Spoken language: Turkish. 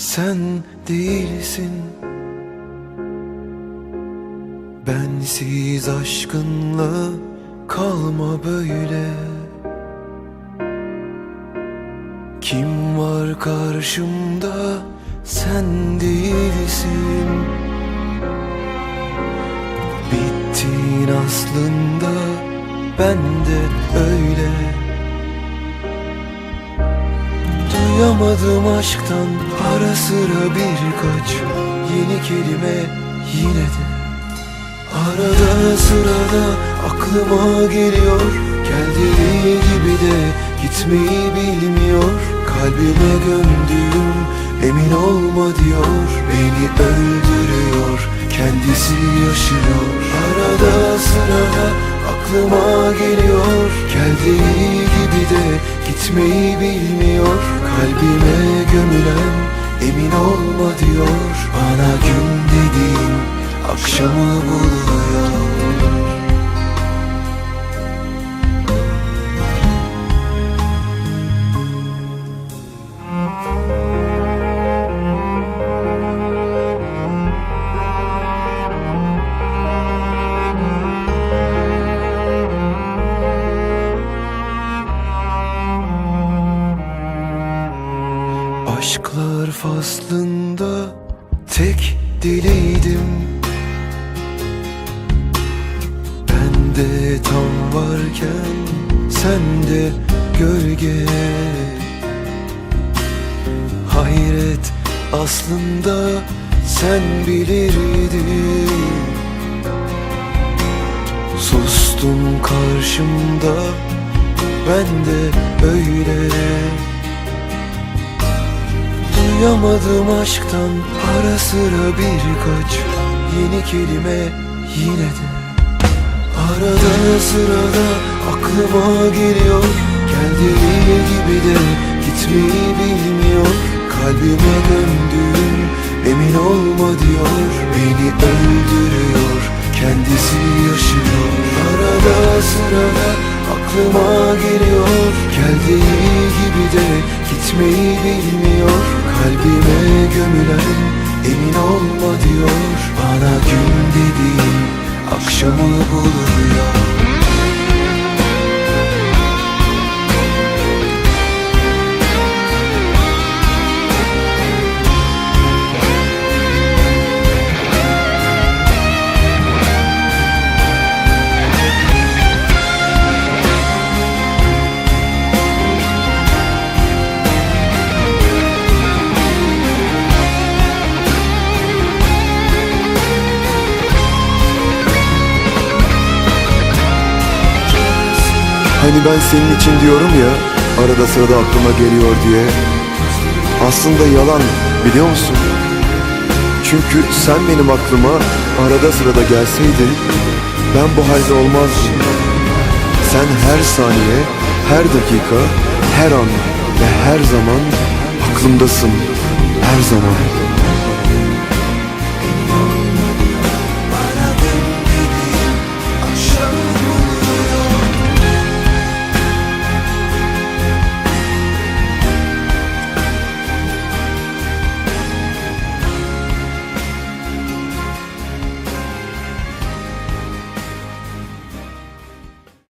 sen değilsin. Bensiz aşkınla kalma böyle. Kim var karşımda? Sen değilsin. Bittin aslında ben de öyle Duyamadım aşktan ara sıra birkaç yeni kelime yine de. Arada sırada aklıma geliyor. Geldiği gibi de gitmeyi bilmiyor. Kalbime gömdüğüm emin olma diyor. Beni öldürüyor kendisi yaşıyor. Arada sırada aklıma geliyor. Geldiği gitmeyi bilmiyor Kalbime gömülen emin olma diyor. Bana gün dediğin akşamı buluyor faslında tek dileydim. Ben de tam varken sen de gölge. Hayret aslında sen bilirdin. Sustum karşımda ben de öyle Duyamadım aşktan ara sıra birkaç yeni kelime yine de. Arada sırada aklıma geliyor Geldiği gibi de gitmeyi bilmiyor. Kalbime döndüğüm emin olma diyor Beni öldürüyor kendisi yaşıyor. Arada sırada aklıma geliyor Geldiği gibi de gitmeyi bilmiyor Kalbime gömülen emin olma diyor. Bana gün dediğin akşamı buluyor Hani ben senin için diyorum ya Arada sırada aklıma geliyor diye. Aslında yalan biliyor musun? Çünkü sen benim aklıma arada sırada gelseydin Ben bu halde olmazdım. Sen her saniye, her dakika, her an ve her zaman aklımdasın. Her zaman